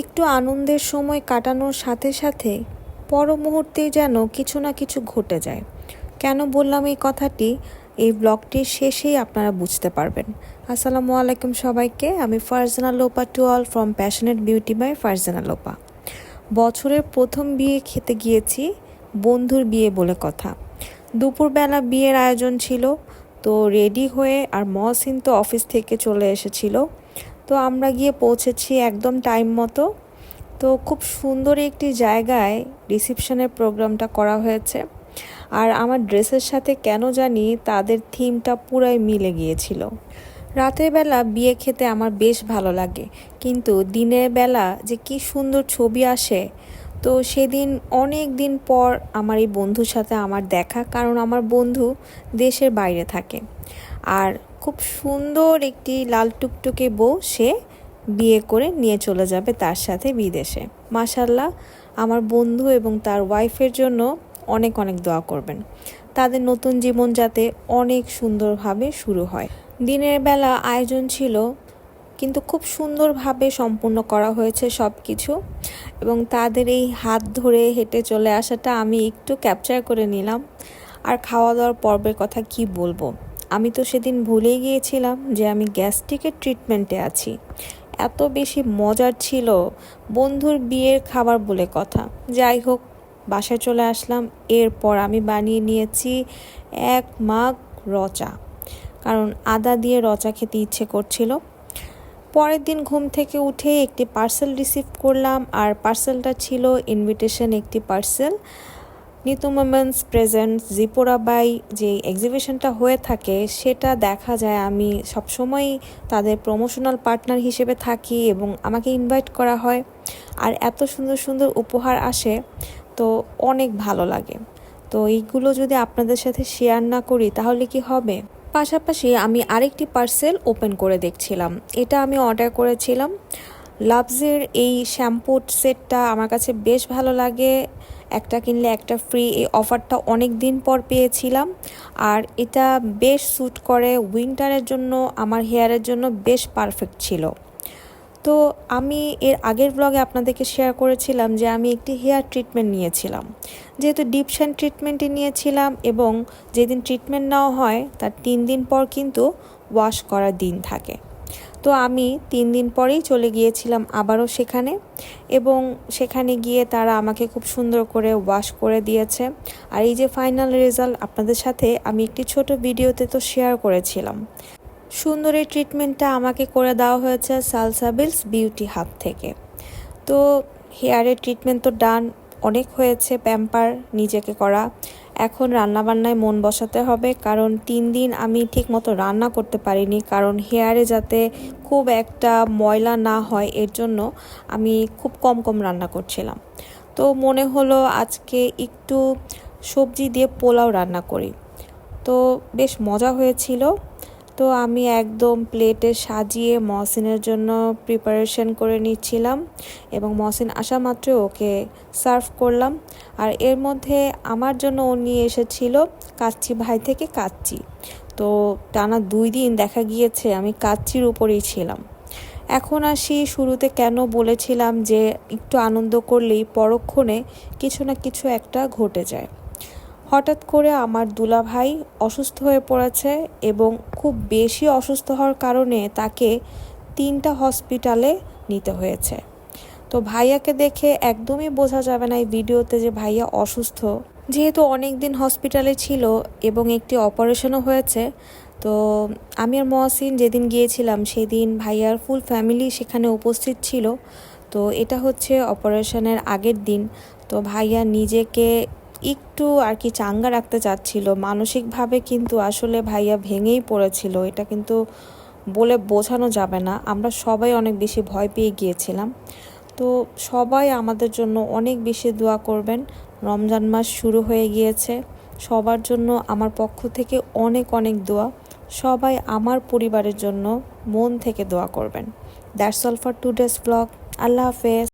একটু আনন্দের সময় কাটানোর সাথে সাথে পর মুহূর্তেই যেন কিছু না কিছু ঘটে যায়। কেন বললাম এই কথাটি? এই ব্লগটির শেষেই আপনারা বুঝতে পারবেন। আসসালামু আলাইকুম সবাইকে। আমি Farzana Lopa to all from passionate beauty by Farzana Lopa. বছরের প্রথম বিয়ে খেতে গিয়েছি, বন্ধুর বিয়ে বলে কথা। দুপুরবেলা বিয়ের আয়োজন ছিল, তো রেডি হয়ে আর মহসিন তো অফিস থেকে চলে এসেছিল। তো আমরা গিয়ে পৌঁছেছি একদম টাইম মতো। তো খুব সুন্দর একটি জায়গায় রিসিপশনের প্রোগ্রামটা করা হয়েছে। আর আমার ড্রেসের সাথে কেন জানি তাদের থিমটা পুরাই মিলে গিয়েছিল। রাতের বেলা বিয়ে খেতে আমার বেশ ভালো লাগে, কিন্তু দিনের বেলা যে কি সুন্দর ছবি আসে, তো সেদিন অনেক দিন পর আমার এই বন্ধুর সাথে আমার দেখা, কারণ আমার বন্ধু দেশের বাইরে থাকে। আর খুব সুন্দর একটি লাল টুকটুকে বউ সে বিয়ে করে নিয়ে চলে যাবে তার সাথে বিদেশে। মাসাল্লাহ আমার বন্ধু এবং তার ওয়াইফের জন্য অনেক অনেক দোয়া করবেন। তাদের নতুন জীবন যাতে অনেক সুন্দরভাবে শুরু হয়। দিনের বেলা আয়োজন ছিল, কিন্তু খুব সুন্দরভাবে সম্পূর্ণ করা হয়েছে সব কিছু এবং তাদের এই হাত ধরে হেঁটে চলে আসাটা আমি একটু ক্যাপচার করে নিলাম। আর খাওয়া দাওয়ার পর্বের কথা কি বলব? আমি তো সেদিন ভুলেই গিয়েছিলাম যে আমি গ্যাস্ট্রিকের ট্রিটমেন্টে আছি। এত বেশি মজার ছিল বন্ধুর বিয়ের খাবার বলে কথা। যাই হোক, বাসায় চলে আসলাম। এরপর আমি বানিয়ে নিয়েছি এক মাগ রচা। কারণ আদা দিয়ে রচা খেতে ইচ্ছে করছিল। পরের দিন ঘুম থেকে উঠে একটি পার্সেল রিসিভ করলাম। আর পার্সেলটা ছিল ইনভিটেশন একটি পার্সেল। নিতু মোমেন্টস প্রেজেন্ট জিপোরাবাই যে এক্সিবিশনটা হয়ে থাকে, সেটা দেখা যায়। আমি সবসময় তাদের প্রমোশনাল পার্টনার হিসেবে থাকি এবং আমাকে ইনভাইট করা হয়। আর এত সুন্দর সুন্দর উপহার আসে, তো অনেক ভালো লাগে। তো এইগুলো যদি আপনাদের সাথে শেয়ার না করি, তাহলে কি হবে? পাশাপাশি আমি আরেকটি পার্সেল ওপেন করে দেখছিলাম। এটা আমি অর্ডার করেছিলাম। লাভসের এই শ্যাম্পু সেটটা আমার কাছে বেশ ভালো লাগে। একটা কিনলে একটা ফ্রি এই অফারটা অনেক দিন পর পেয়েছিলাম। আর এটা বেশ স্যুট করে উইন্টারের জন্য, আমার হেয়ারের জন্য বেশ পারফেক্ট ছিল। তো আমি এর আগের ব্লগে আপনাদেরকে শেয়ার করেছিলাম যে আমি একটি হেয়ার ট্রিটমেন্ট নিয়েছিলাম। যেহেতু ডিপশন ট্রিটমেন্টই নিয়েছিলাম এবং যেদিন ট্রিটমেন্ট নেওয়া হয়, তার তিন দিন পর কিন্তু ওয়াশ করার দিন থাকে। তো আমি তিন দিন পরেই চলে গিয়েছিলাম আবারও সেখানে এবং সেখানে গিয়ে তারা আমাকে খুব সুন্দর করে ওয়াশ করে দিয়েছে। আর এই যে ফাইনাল রেজাল্ট আপনাদের সাথে আমি একটি ছোট ভিডিওতে তো শেয়ার করেছিলাম। সুন্দর এই ট্রিটমেন্টটা আমাকে করে দেওয়া হয়েছে সালসাবিলস বিউটি হাব থেকে। তো হেয়ারের ট্রিটমেন্ট তো ডান অনেক হয়েছে প্যাম্পার নিজেকে করা। এখন রান্নাবান্নায় মন বসাতে হবে, কারণ তিন দিন আমি ঠিক মতো রান্না করতে পারিনি, কারণ হেয়ারে যাতে খুব একটা ময়লা না হয়, এর জন্য আমি খুব কম কম রান্না করছিলাম। তো মনে হলো আজকে একটু সবজি দিয়ে পোলাও রান্না করি। তো বেশ মজা হয়েছিল। তো আমি একদম প্লেটে সাজিয়ে মহসিনের জন্য প্রিপারেশন করে নিচ্ছিলাম এবং মহসিন আসা মাত্র ওকে সার্ভ করলাম। আর এর মধ্যে আমার জন্য ও নিয়ে এসেছিল কাচ্চি ভাই থেকে কাচ্চি। তো টানা দুই দিন দেখা গিয়েছে, আমি কাচ্চির উপরেই ছিলাম। এখন আসি শুরুতে কেন বলেছিলাম যে একটু আনন্দ করলেই পরক্ষণে কিছু না কিছু একটা ঘটে যায়। হঠাৎ করে আমার দুলা ভাই অসুস্থ হয়ে পড়েছে এবং খুব বেশি অসুস্থ হওয়ার কারণে তাকে তিনটা হসপিটালে নিতে হয়েছে। তো ভাইয়াকে দেখে একদমই বোঝা যাবে না এই ভিডিওতে যে ভাইয়া অসুস্থ। যেহেতু অনেক দিন হসপিটালে ছিল এবং একটি অপারেশনও হয়েছে, তো আমি আর মহাসিন যেদিন গিয়েছিলাম সেদিন ভাইয়ার ফুল ফ্যামিলি সেখানে উপস্থিত ছিল। তো এটা হচ্ছে অপারেশনের আগের দিন। তো ভাইয়া নিজেকে একটু আর কি চাঙ্গা রাখতে চাচ্ছিল। মানসিকভাবে কিন্তু আসলে ভাইয়া ভেঙেই পড়েছিল। এটা কিন্তু বলে বোঝানো যাবে না। আমরা সবাই অনেক বেশি ভয় পেয়ে গিয়েছিলাম। তো সবাই আমাদের জন্য অনেক বেশি দোয়া করবেন। রমজান মাস শুরু হয়ে গিয়েছে। সবার জন্য আমার পক্ষ থেকে অনেক অনেক দোয়া। সবাই আমার পরিবারের জন্য মন থেকে দোয়া করবেন। That's all for today's blog. Allah হাফেজ।